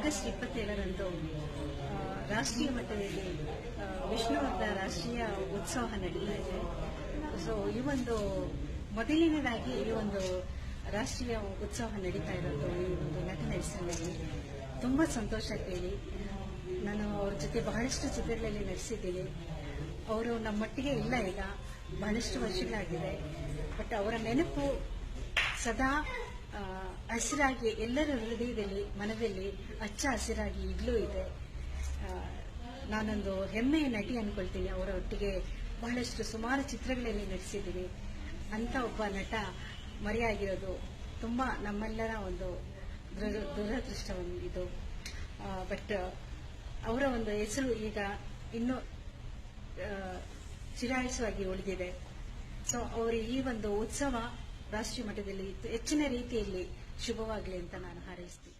August ಇಪ್ಪತ್ತೇಳರಂದು ರಾಷ್ಟ್ರೀಯ ಮಟ್ಟದಲ್ಲಿ ವಿಷ್ಣುವರ್ಧನ ವಿಷ್ಣುವರ್ಧ ರಾಷ್ಟ್ರೀಯ ಉತ್ಸವ ನಡೀತಾ ಇದೆ. ಸೊ ಈ ಒಂದು ಮೊದಲನೇದಾಗಿ ಈ ಒಂದು ರಾಷ್ಟ್ರೀಯ ಉತ್ಸವ ನಡೀತಾ ಇರೋದು ಈ ಒಂದು ನಟನ ಹೆಸರಿನಲ್ಲಿ ತುಂಬಾ ಸಂತೋಷ ಕೇಳಿ ನಾನು ಅವ್ರ ಜೊತೆ ಬಹಳಷ್ಟು ಚಿತ್ರಗಳಲ್ಲಿ ನಡೆಸಿದ್ದೀನಿ ಅವರು ನಮ್ಮೊಟ್ಟಿಗೆ ಇಲ್ಲ ಈಗ, ಬಹಳಷ್ಟು ವರ್ಷಗಳಾಗಿದೆ. ಬಟ್ ಅವರ ನೆನಪು ಸದಾ ಹಸಿರಾಗಿ, ಎಲ್ಲರ ಹೃದಯದಲ್ಲಿ, ಮನದಲ್ಲಿ ಅಚ್ಚ ಹಸಿರಾಗಿ ಈಗಲೂ ಇದೆ. ನಾನೊಂದು ಹೆಮ್ಮೆಯ ನಟಿ ಅನ್ಕೊಳ್ತೀನಿ. ಅವರ ಒಟ್ಟಿಗೆ ಬಹಳಷ್ಟು ಸುಮಾರು ಚಿತ್ರಗಳಲ್ಲಿ ನಟಿಸಿದ್ದೀನಿ. ಅಂತ ಒಬ್ಬ ನಟ ಮರೆಯಾಗಿರೋದು ತುಂಬಾ ನಮ್ಮೆಲ್ಲರ ಒಂದು ದುರದೃಷ್ಟ ಇದು ಬಟ್ ಅವರ ಒಂದು ಹೆಸರು ಈಗ ಇನ್ನೂ ಚಿರಾಯಿಸುವಾಗಿ ಉಳಿದಿದೆ. ಸೊ ಅವರ ಈ ಒಂದು ಉತ್ಸವ ರಾಷ್ಟ್ರೀಯ ಮಟ್ಟದಲ್ಲಿ ಹೆಚ್ಚಿನ ರೀತಿಯಲ್ಲಿ ಶುಭವಾಗಲಿ ಅಂತ ನಾನು ಹಾರೈಸ್ತೀನಿ.